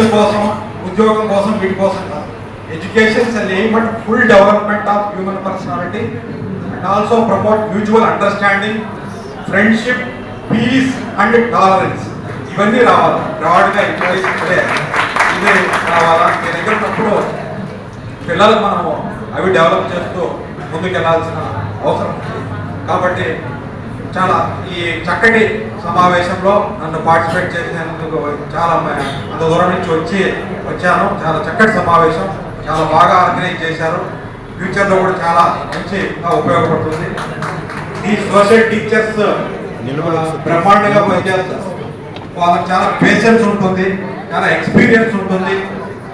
అంతస్తు కోసం ఉద్యోగం కోసం వీటి కోసం కాదు. Education is aim but full development of human personality and also promote mutual understanding friendship peace and tolerance ఇవన్నీ రావాలి. బ్రాడ్గా ఇప్పుడే ఇదే రావాలా? మీ దగ్గర ఉన్నప్పుడు పిల్లలకు మనము అవి డెవలప్ చేస్తూ ముందుకు వెళ్ళాల్సిన అవసరం ఉంది. కాబట్టి చాలా ఈ చక్కటి సమావేశంలో నన్ను పార్టిసిపేట్ చేసినందుకు చాలా అంత దూరం నుంచి వచ్చి వచ్చాను. చాలా చక్కటి సమావేశం. చాలా బాగా ఆర్గనైజ్ చేశారు. ఫ్యూచర్లో కూడా చాలా మంచిగా ఉపయోగపడుతుంది. ఈ సోషల్ టీచర్స్ బ్రహ్మాండంగా పనిచేస్తారు వాళ్ళకి చాలా పేషెన్స్ ఉంటుంది. చాలా ఎక్స్పీరియన్స్ ఉంటుంది.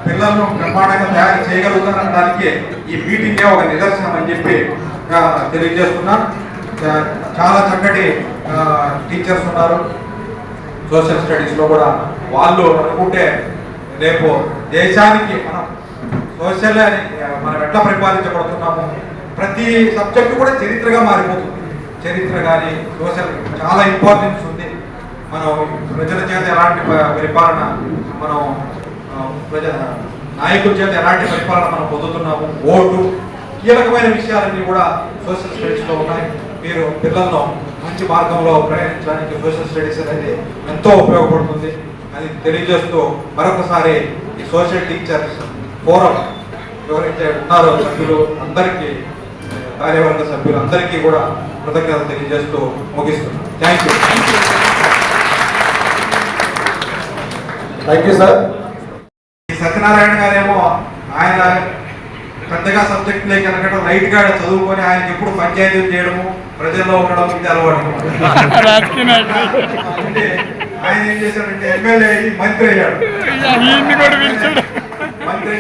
పిల్లలను బ్రహ్మాండంగా తయారు చేయగలుగుతారనడానికి ఈ మీటింగే ఒక నిదర్శనం అని చెప్పి తెలియజేస్తున్నా. చాలా చక్కటి టీచర్స్ ఉన్నారు. సోషల్ స్టడీస్లో కూడా వాళ్ళు అనుకుంటే రేపు దేశానికి మనం సోషల్ అని మనం ఎట్లా పరిపాలించబడుతున్నాము ప్రతి సబ్జెక్టు కూడా చరిత్రగా మారిపోతుంది. చరిత్ర కానీ సోషల్ చాలా ఇంపార్టెన్స్ ఉంది. మనం ప్రజల చేత ఎలాంటి పరిపాలన మనం ప్రజల ప్రజ నాయకుల చేత ఎలాంటి పరిపాలన మనం పొందుతున్నాము? ఓటు కీలకమైన విషయాలన్నీ కూడా సోషల్ స్టడీస్లో ఉన్నాయి. మీరు పిల్లల్లో మంచి మార్గంలో ప్రయాణించడానికి సోషల్ స్టడీస్ అనేది ఎంతో ఉపయోగపడుతుంది. అని తెలియజేస్తూ మరొకసారి ఈ సోషల్ టీచర్స్ ఫోరం ఎవరైతే ఉన్నారో సభ్యులు అందరికీ కార్యవర్గ సభ్యులు అందరికీ కూడా కృతజ్ఞతలు తెలియజేస్తూ ముగిస్తున్నాను thank you thank you sir ఈ సత్యనారాయణ గారేమో ఆయన పెద్దగా సబ్జెక్ట్ లేక కనుక లైట్గా చదువుకొని ఆయనకి ఎప్పుడు పంచాయతీలు చేయడము ప్రజల్లో ఉండడం ఇది అలవాటు. ఆయన ఏం చేశాడంటే ఎమ్మెల్యే అయ్యి మంత్రి అయ్యాడు. మంత్రి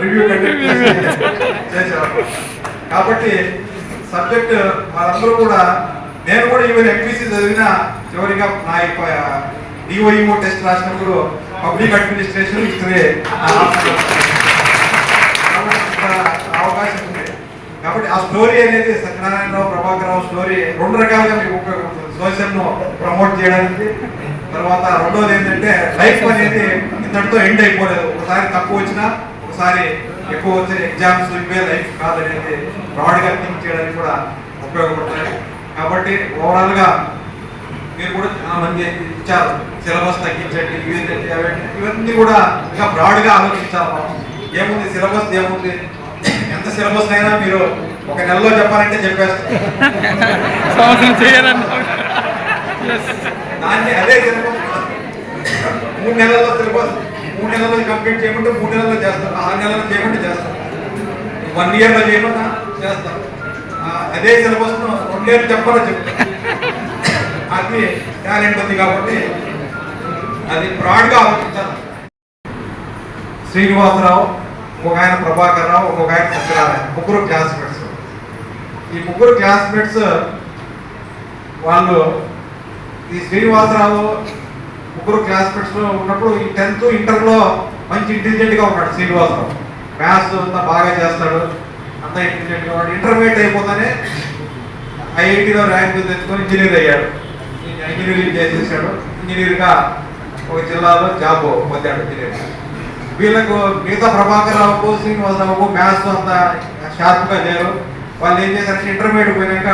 రివ్యూ చేశారు కాబట్టి సబ్జెక్ట్ వాళ్ళందరూ కూడా నేను కూడా ఈవెన్ ఎంపీసీ చదివిన చివరిగా నా డిఓఈఓ టెస్ట్ రాసినప్పుడు పబ్లిక్ అడ్మినిస్ట్రేషన్ హిస్టరీ అవకాశం ఉంది కాబట్టి ఆ స్టోరీ అనేది సత్యనారాయణరావు ప్రభాకర్ రావు స్టోరీ రెండు రకాలుగా మీకు ఉపయోగపడుతుంది. సోషల్ను ప్రమోట్ చేయడానికి. తర్వాత రెండోది ఏంటంటే లైఫ్ అనేది ఇంతటితో ఎండ్ అయిపోలేదు. ఒకసారి తక్కువ వచ్చినా ఒకసారి ఎక్కువ వచ్చిన ఎగ్జామ్స్ ఇవే లైఫ్ కాదనేది బ్రాడ్గా థింక్ చేయడానికి కూడా ఉపయోగపడుతుంది కాబట్టి ఓవరాల్గా మీరు కూడా చాలా మంది ఇచ్చారు. సిలబస్ తగ్గించండి ఇవి అవి ఇవన్నీ కూడా ఇంకా బ్రాడ్గా ఆలోచించాలి మనం. ఏముంది సిలబస్ ఏముంది? ఎంత సిలబస్ అయినా మీరు ఒక నెలలో చెప్పాలంటే చెప్పేస్తారు. దాన్ని అదే సిలబస్ మూడు నెలల్లో సిలబస్ మూడు నెలల్లో కంప్లీట్ చేయమంటే మూడు నెలల్లో చేస్తారు. ఆరు నెలల్లో చేయమంటే చేస్తారు. వన్ ఇయర్లో చేయమన్నా చేస్తారు. అదే సిలబస్ రెండేళ్ళు చెప్పాలో చెప్తారు. అది టాలెంట్ ఉంది కాబట్టి అది బ్రాడ్గా ఆలోచించాలి. శ్రీనివాసరావు ఒక ఆయన ప్రభాకర్ రావు ఒక ఆయన సత్యనారాయణ ముగ్గురు క్లాస్మేట్స్ ఈ ముగ్గురు క్లాస్మేట్స్ వాళ్ళు ఈ శ్రీనివాసరావు ముగ్గురు క్లాస్మేట్స్లో ఉన్నప్పుడు ఈ టెన్త్ ఇంటర్లో మంచి ఇంటెలిజెంట్గా ఉన్నాడు శ్రీనివాసరావు. మ్యాథ్స్ అంతా బాగా చేస్తాడు అంతా ఇంటెలిజెంట్గా ఉన్నాడు. ఇంటర్మీడియట్ అయిపోతానే ఐఐటిలో ర్యాంక్ తెచ్చుకొని ఇంజనీర్ అయ్యాడు. ఇంజనీరింగ్ చేసేసాడు. ఇంజనీర్గా ఒక జిల్లాలో జాబ్ పొందాడు ఇంజనీర్ వీళ్ళకు మిగతా ప్రభాకర్ రావుకు శ్రీనివాసరావుకు మ్యాథ్స్ అంతా షార్ప్గా లేరు వాళ్ళు ఏం చేశారంటే ఇంటర్మీడియట్ పోయినాక